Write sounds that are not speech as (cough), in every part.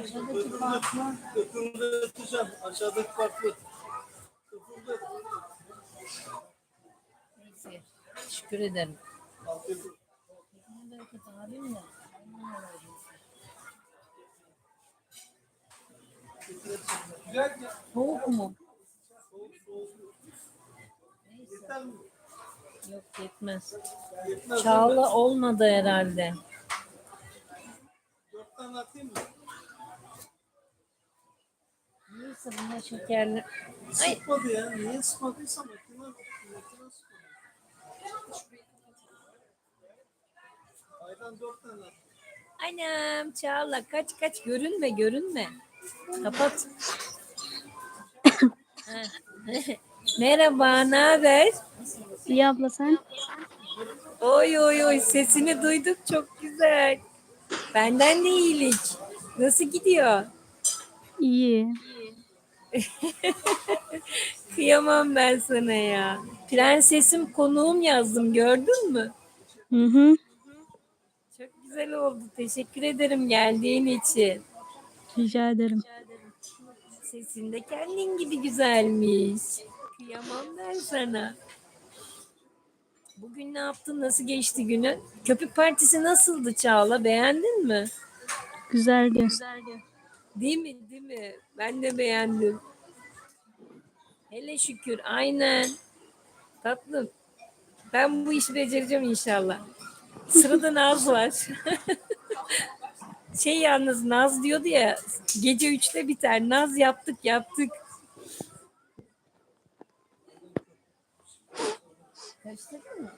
Aşağıdaki farklı. Öteceğim. Aşağıdaki farklı. Köpüğünü Neyse. Teşekkür ederim. Soğuk mu? Soğuk soğuk. Yeter mi? Yok yetmez. Yetmez. Çağla olmadı herhalde. Dört tane atayım mı? Neyse buna şekerli. Ay. Sıkmadı ya. Niye sıkmadıysa makine, makine sıkmadı. Aydan dört tane at. Anam Çağla kaç kaç görünme görünme. Kapat. Ha. (laughs) Merhaba, ne haber? İyi abla sen? Oy oy oy sesini duyduk çok güzel. Benden de iyilik. Nasıl gidiyor? İyi. (laughs) Kıyamam ben sana ya. Prensesim konuğum yazdım gördün mü? Hı hı. Çok güzel oldu. Teşekkür ederim geldiğin için. Rica ederim. Sesin de kendin gibi güzelmiş. Kıyamam ben sana. Bugün ne yaptın? Nasıl geçti günün? Köpük Partisi nasıldı Çağla? Beğendin mi? Güzeldi. Değil mi? Değil mi? Ben de beğendim. Hele şükür. Aynen. Tatlım. Ben bu işi becereceğim inşallah. Sırada (laughs) Naz var. şey yalnız Naz diyordu ya gece üçte biter. Naz yaptık yaptık. Karıştırdın mı?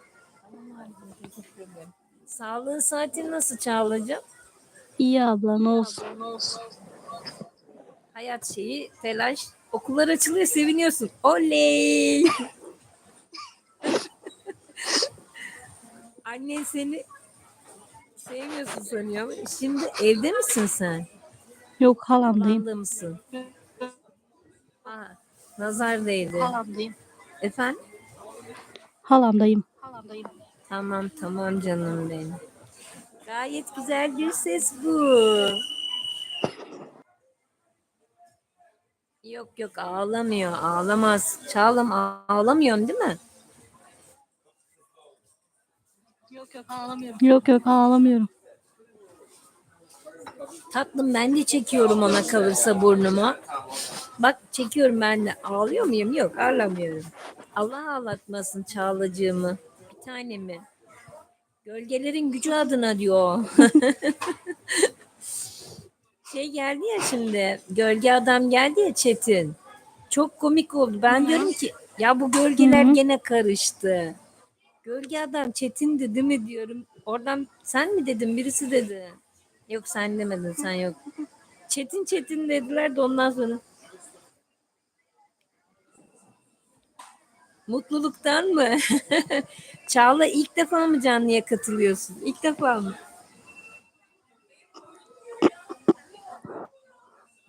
Sağlığın saatin nasıl Çağla'cığım? İyi abla ne olsun. Hayat şeyi, telaş. Okullar açılıyor, seviniyorsun. Oley! (laughs) Annen seni sevmiyorsun sanıyor ama şimdi evde misin sen? Yok halamdayım. Kulağında mısın? Aa, nazar değdi. Halamdayım. Efendim? Halamdayım. Tamam tamam canım benim. Gayet güzel bir ses bu. Yok yok ağlamıyor ağlamaz. Çağlam ağ- ağlamıyorsun değil mi? Yok yok ağlamıyorum. Tatlım ben de çekiyorum ona kalırsa burnuma. Bak çekiyorum ben de. Ağlıyor muyum? Yok ağlamıyorum. Allah ağlatmasın Çağlacığımı. Bir tanemi. Gölgelerin gücü adına diyor. (laughs) şey geldi ya şimdi. Gölge adam geldi ya Çetin. Çok komik oldu. Ben diyorum ki ya bu gölgeler Hı hı. gene karıştı. Gölge adam Çetin'di değil mi diyorum. Oradan sen mi dedin birisi dedi. Yok sen demedin sen yok. Çetin Çetin dediler de ondan sonra. Mutluluktan mı? (laughs) Çağla ilk defa mı canlıya katılıyorsun? İlk defa mı?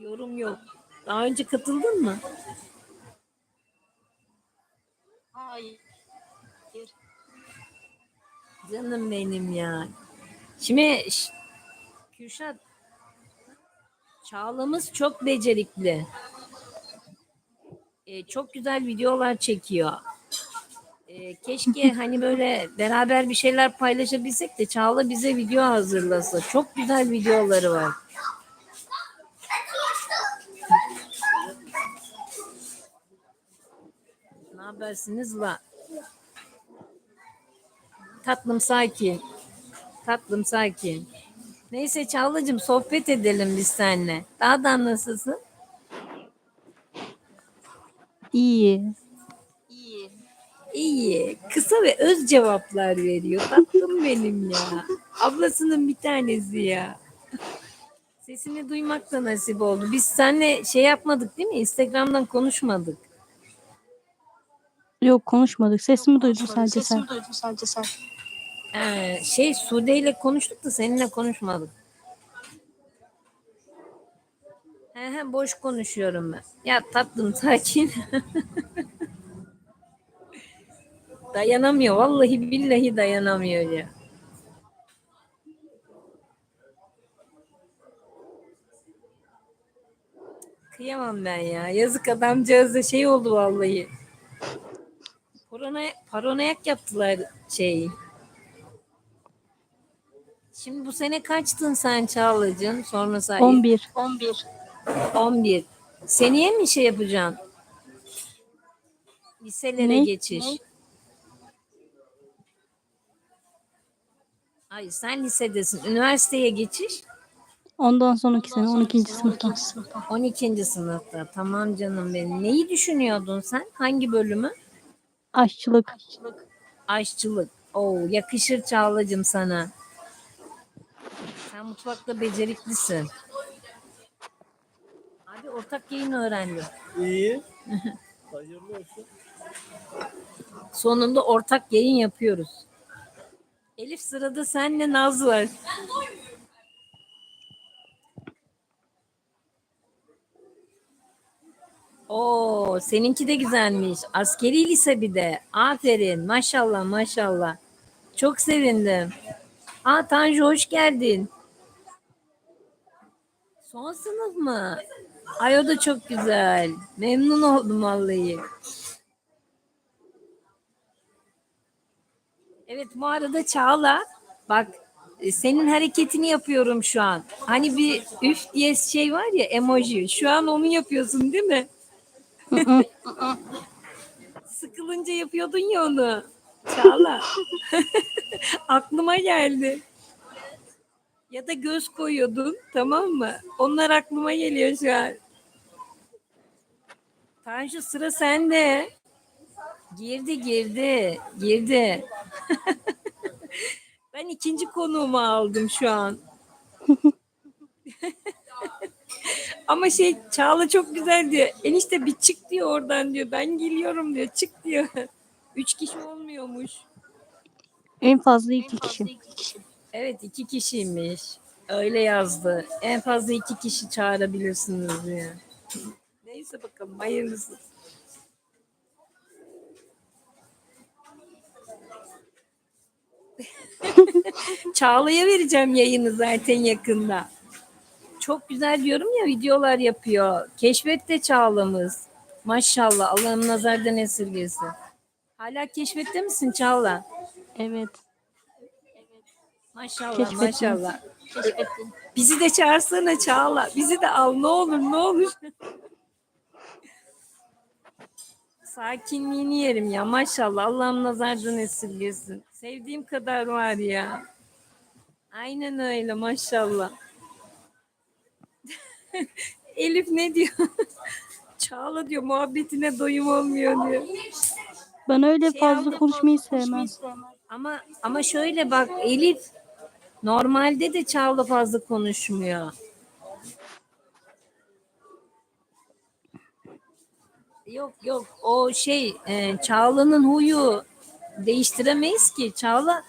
Yorum yok. Daha önce katıldın mı? Hayır. Canım benim ya. Şimdi Kürşat Çağla'mız çok becerikli. Ee, çok güzel videolar çekiyor. Ee, keşke (laughs) hani böyle beraber bir şeyler paylaşabilsek de Çağla bize video hazırlasa. Çok güzel videoları var. Ne habersiniz la? Tatlım sakin. Tatlım sakin. Neyse Çağla'cığım sohbet edelim biz seninle. Daha da nasılsın? İyi. İyi. Kısa ve öz cevaplar veriyor. Tatlım (laughs) benim ya. Ablasının bir tanesi ya. Sesini duymak da nasip oldu. Biz seninle şey yapmadık değil mi? Instagram'dan konuşmadık. Yok konuşmadık. Sesimi duydun sadece sen. Ee, şey Sude ile konuştuk da seninle konuşmadık. He he boş konuşuyorum ben. Ya tatlım sakin. (laughs) dayanamıyor. Vallahi billahi dayanamıyor ya. Kıyamam ben ya. Yazık adamcağız da şey oldu vallahi. Paranoyak, paranoyak yaptılar şeyi. Şimdi bu sene kaçtın sen Çağla'cığım? Sonra say. 11. 11. Seneye mi şey yapacaksın? Liselere Ne? geçiş. Hayır sen lisedesin. Üniversiteye geçiş Ondan sonraki sene 12. sınıfta. 12. sınıfta. Tamam canım benim. Neyi düşünüyordun sen? Hangi bölümü? Aşçılık. Aşçılık. Oo, yakışır Çağla'cığım sana. Sen mutfakta beceriklisin. Abi ortak yayın öğrendim. İyi. (laughs) Hayırlı olsun. Sonunda ortak yayın yapıyoruz. Elif sırada senle Naz var. Oo, seninki de güzelmiş. Askeri lise bir de. Aferin. Maşallah maşallah. Çok sevindim. Aa Tanju hoş geldin. Son sınıf mı? Ay o da çok güzel. Memnun oldum vallahi. Evet bu arada Çağla bak e, senin hareketini yapıyorum şu an. Hani bir üf diye şey var ya emoji. Şu an onu yapıyorsun değil mi? Sıkılınca yapıyordun ya onu. Çağla. (laughs) Aklıma geldi. Ya da göz koyuyordun tamam mı? Onlar aklıma geliyor şu an. Tanju sıra sende. Girdi girdi girdi. (laughs) ben ikinci konuğumu aldım şu an. Ama şey Çağla çok güzel diyor. Enişte bir çık diyor oradan diyor. Ben geliyorum diyor. Çık diyor. (laughs) Üç kişi olmuyormuş. En fazla iki kişi. Evet iki kişiymiş. Öyle yazdı. En fazla iki kişi çağırabilirsiniz diyor. Neyse bakalım hayırlısı. (laughs) Çağla'ya vereceğim yayını zaten yakında. Çok güzel diyorum ya videolar yapıyor. Keşfette Çağla'mız. Maşallah Allah'ım nazardan esirgesin. Hala keşfette misin Çağla? Evet. Maşallah Keşfettim. maşallah. Bizi de çağırsana Çağla. Bizi de al ne olur ne olur. Sakinliğini yerim ya maşallah. Allah'ım nazardan esirgesin. Sevdiğim kadar var ya. Aynen öyle maşallah. (laughs) Elif ne diyor? (laughs) Çağla diyor muhabbetine doyum olmuyor diyor. Ben öyle Şey fazla aldım, konuşmayı sevmem. Ama ama şöyle bak Elif normalde de Çağla fazla konuşmuyor. Yok yok o şey e, Çağla'nın huyu değiştiremeyiz ki. Çağla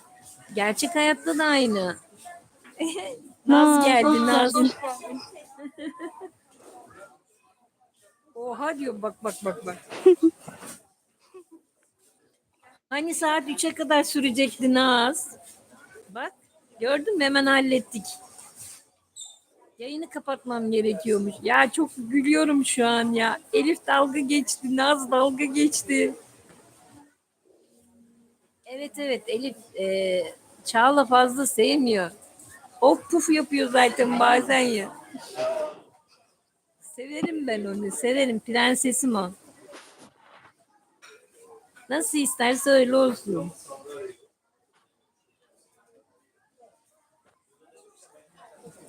gerçek hayatta da aynı. (laughs) Naz Naz, geldi Naz. (laughs) Oha diyor bak bak bak bak. (laughs) hani saat 3'e kadar sürecekti Naz. Bak gördün mü hemen hallettik. Yayını kapatmam gerekiyormuş. Ya çok gülüyorum şu an ya. Elif dalga geçti, Naz dalga geçti. Evet evet Elif e, Çağla fazla sevmiyor. Of puf yapıyor zaten bazen ya. Severim ben onu. Severim. Prensesim o. Nasıl isterse öyle olsun.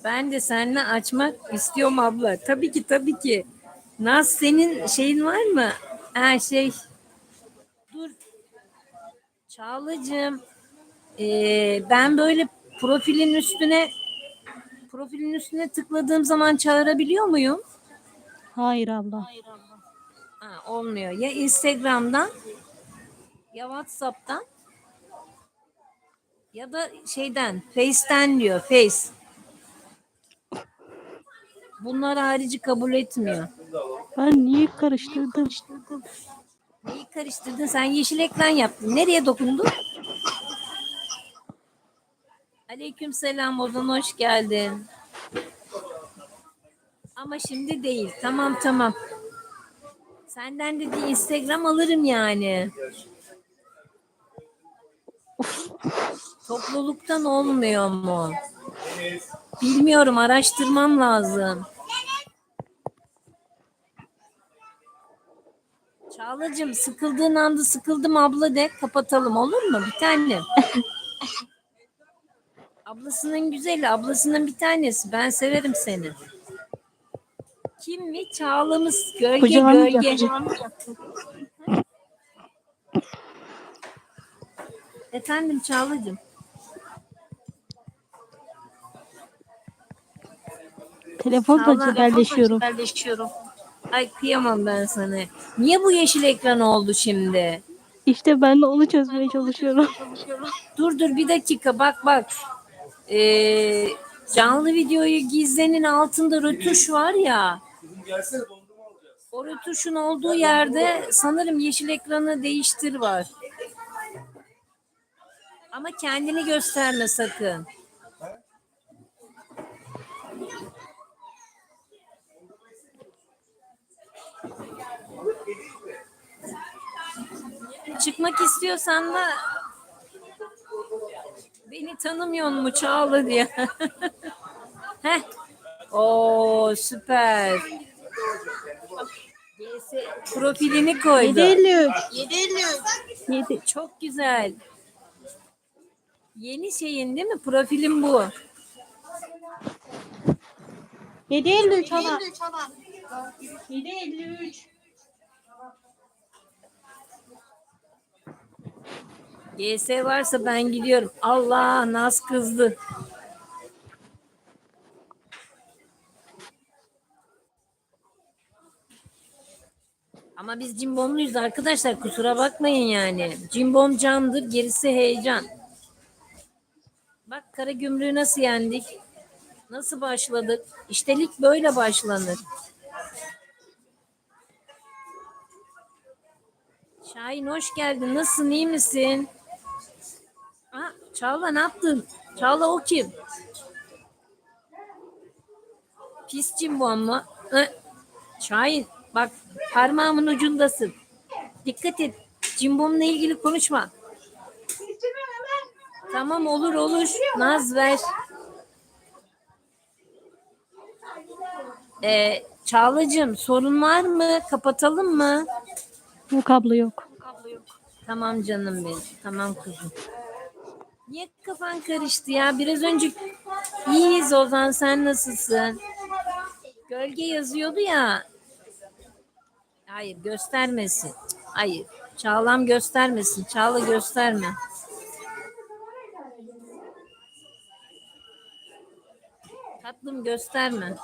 Ben de seninle açmak istiyorum abla. Tabii ki tabii ki. Naz senin şeyin var mı? Ha şey. Dur. Çağlacığım. ee, ben böyle profilin üstüne profilin üstüne tıkladığım zaman çağırabiliyor muyum? Hayır abla. Ha, olmuyor. Ya Instagram'dan ya WhatsApp'tan ya da şeyden Face'ten diyor. Face. Bunlar harici kabul etmiyor. Ben niye karıştırdım? Neyi karıştırdın? Sen yeşil ekran yaptın. Nereye dokundun? Aleyküm selam Ozan hoş geldin. Ama şimdi değil. Tamam tamam. Senden de bir Instagram alırım yani. Topluluktan olmuyor mu? Bilmiyorum araştırmam lazım. Çağlacığım sıkıldığın anda sıkıldım abla de kapatalım olur mu bir tane? Ablasının güzeli, ablasının bir tanesi. Ben severim seni. Kim mi? Çağlamız. Gölge Kucağına gölge. yapacak. Efendim Çağlacığım. Telefonla Çağla- haberleşiyorum. Ay kıyamam ben sana. Niye bu yeşil ekran oldu şimdi? İşte ben de onu çözmeye çalışıyorum. Dur dur bir dakika bak bak. Ee, canlı videoyu gizlenin altında rötuş var ya. O rötuşun olduğu yerde sanırım yeşil ekranı değiştir var. Ama kendini gösterme sakın. Çıkmak istiyorsan da beni tanımıyor mu Çağla diye. (laughs) Heh. Oo süper. Profilini koydu. 753. 753. 7. Çok güzel. Yeni şeyin değil mi? Profilin bu. 753 hala. 753 hala. 753. GS varsa ben gidiyorum. Allah Naz kızdı. Ama biz cimbomluyuz arkadaşlar kusura bakmayın yani. Cimbom candır gerisi heyecan. Bak kara gümrüğü nasıl yendik? Nasıl başladık? İştelik böyle başlanır. Şahin hoş geldin. Nasılsın? iyi misin? Çağla ne yaptın? Çağla o kim? Pis cimbom mu? Hı? Şahin bak parmağımın ucundasın. Dikkat et. Cimbomla ilgili konuşma. Tamam olur olur. Naz ver. Ee, Çağlacığım sorun var mı? Kapatalım mı? Yok abla yok. Tamam canım benim. Tamam kızım. Niye kafan karıştı ya? Biraz önce iyiyiz Ozan sen nasılsın? Gölge yazıyordu ya. Hayır göstermesin. Hayır. Çağlam göstermesin. Çağla gösterme. Tatlım gösterme.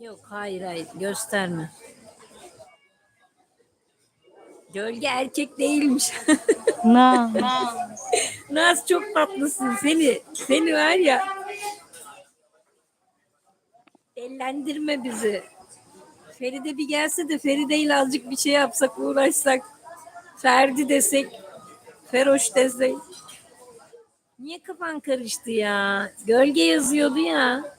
Yok hayır hayır gösterme. Gölge erkek değilmiş. (laughs) Na. Naz çok tatlısın seni. Seni var ya. Ellendirme bizi. Feride bir gelse de Feride ile azıcık bir şey yapsak uğraşsak. Ferdi desek. Feroş desek. Niye kafan karıştı ya? Gölge yazıyordu ya.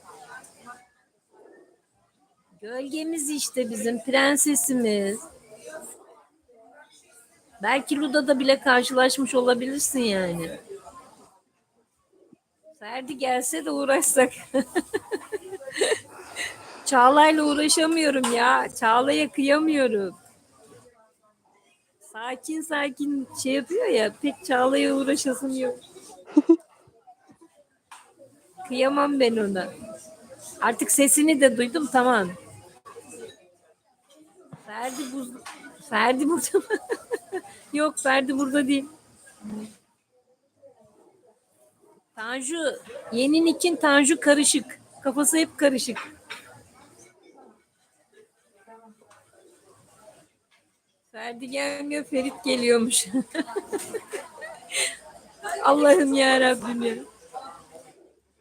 Gölgemiz işte bizim prensesimiz. Belki Luda'da bile karşılaşmış olabilirsin yani. Ferdi gelse de uğraşsak. (laughs) Çağla'yla uğraşamıyorum ya. Çağla'ya kıyamıyorum. Sakin sakin şey yapıyor ya. Pek Çağla'ya uğraşasım yok. (laughs) Kıyamam ben ona. Artık sesini de duydum tamam. Ferdi bu Ferdi burada (laughs) mı? Yok Ferdi burada değil. Tanju, yeni Nick'in Tanju karışık. Kafası hep karışık. Ferdi gelmiyor, Ferit geliyormuş. (laughs) Allah'ım ya Rabbim ya.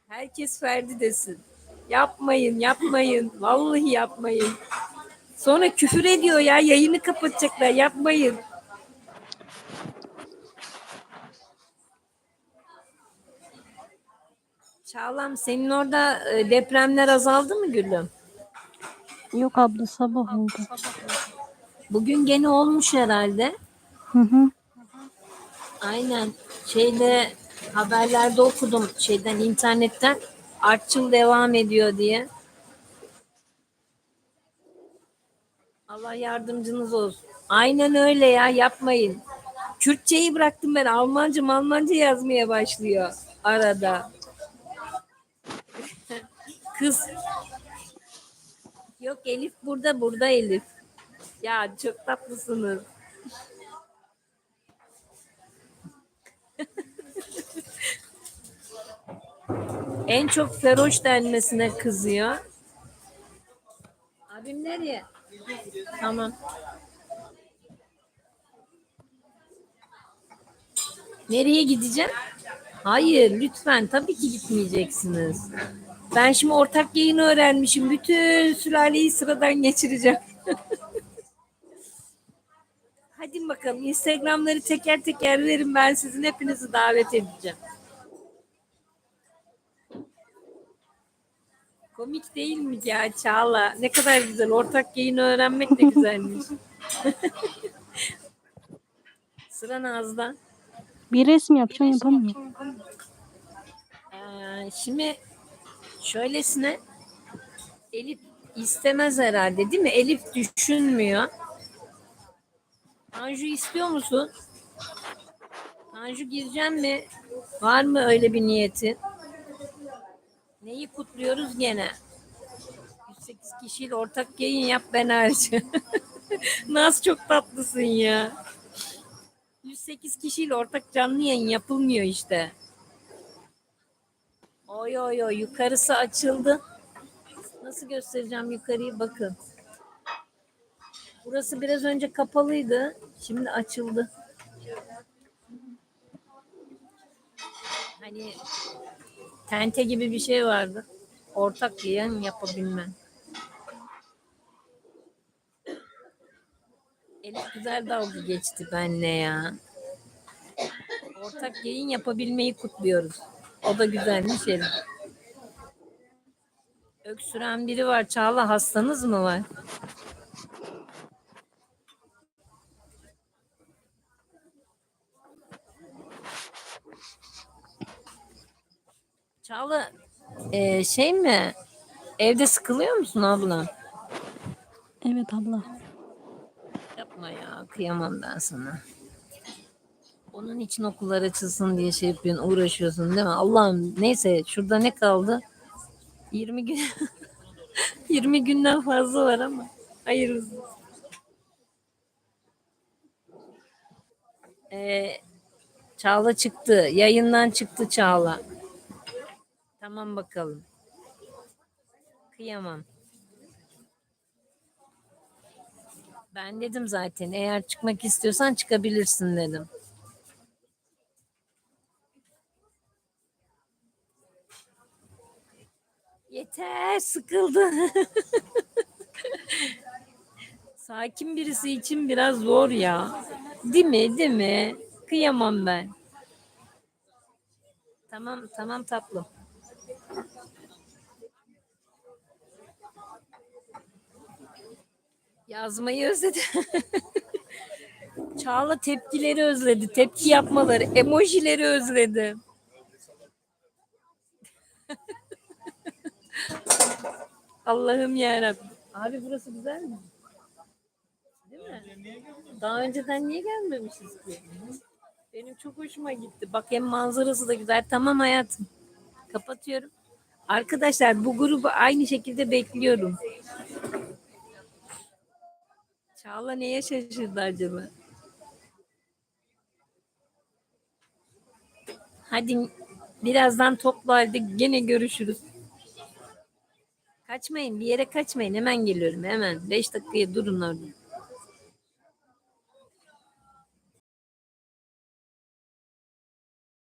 Herkes Ferdi desin. Yapmayın, yapmayın. Vallahi yapmayın. Sonra küfür ediyor ya. Yayını kapatacaklar. Yapmayın. Çağlam senin orada e, depremler azaldı mı gülüm? Yok abla sabah oldu. Bugün gene olmuş herhalde. Hı hı. Aynen. Şeyde haberlerde okudum şeyden internetten artçıl devam ediyor diye. Allah yardımcınız olsun. Aynen öyle ya yapmayın. Kürtçeyi bıraktım ben. Almanca Almanca yazmaya başlıyor arada. Kız. Yok Elif burada burada Elif. Ya çok tatlısınız. (laughs) En çok feroş denmesine kızıyor. Abim nereye? Tamam. Nereye gideceğim? Hayır lütfen tabii ki gitmeyeceksiniz. Ben şimdi ortak yayını öğrenmişim. Bütün sülaleyi sıradan geçireceğim. (laughs) Hadi bakalım Instagram'ları teker teker verin ben sizin hepinizi davet edeceğim. Komik değil mi ya Çağla? Ne kadar güzel. Ortak yayını öğrenmek de güzelmiş. (laughs) Sıra Naz'da. Bir resim yapacağım yapamıyorum. Ee, şimdi şöylesine Elif istemez herhalde değil mi? Elif düşünmüyor. Tanju istiyor musun? Tanju gireceğim mi? Var mı öyle bir niyetin? Neyi kutluyoruz gene? 108 kişiyle ortak yayın yap ben hariç. (laughs) Naz çok tatlısın ya. 108 kişiyle ortak canlı yayın yapılmıyor işte. Oy oy oy yukarısı açıldı. Nasıl göstereceğim yukarıyı bakın. Burası biraz önce kapalıydı. Şimdi açıldı. Hani tente gibi bir şey vardı. Ortak yayın yapabilmen. Elif güzel dalga geçti benle ya. Ortak yayın yapabilmeyi kutluyoruz. O da güzelmiş Elif. Öksüren biri var. Çağla hastanız mı var? Çağla e, şey mi? Evde sıkılıyor musun abla? Evet abla. Yapma ya. Kıyamam ben sana. Onun için okullar açılsın diye şey yapıyorsun, uğraşıyorsun değil mi? Allah'ım neyse şurada ne kaldı? 20 gün (laughs) 20 günden fazla var ama hayır olsun. Ee, Çağla çıktı. Yayından çıktı Çağla. Tamam bakalım. Kıyamam. Ben dedim zaten eğer çıkmak istiyorsan çıkabilirsin dedim. Yeter sıkıldı. (laughs) Sakin birisi için biraz zor ya. Değil mi? Değil mi? Kıyamam ben. Tamam tamam tatlım. Yazmayı özledi. (laughs) Çağla tepkileri özledi. Tepki yapmaları, emojileri özledi. (laughs) Allah'ım yarabbim. Abi burası güzel mi? Değil mi? Daha önceden niye gelmemişiz ki? Benim çok hoşuma gitti. Bak hem manzarası da güzel. Tamam hayatım. Kapatıyorum. Arkadaşlar bu grubu aynı şekilde bekliyorum. Çağla neye şaşırdı acaba? Hadi birazdan toplu halde gene görüşürüz. Kaçmayın bir yere kaçmayın hemen geliyorum hemen. Beş dakikaya durun orada.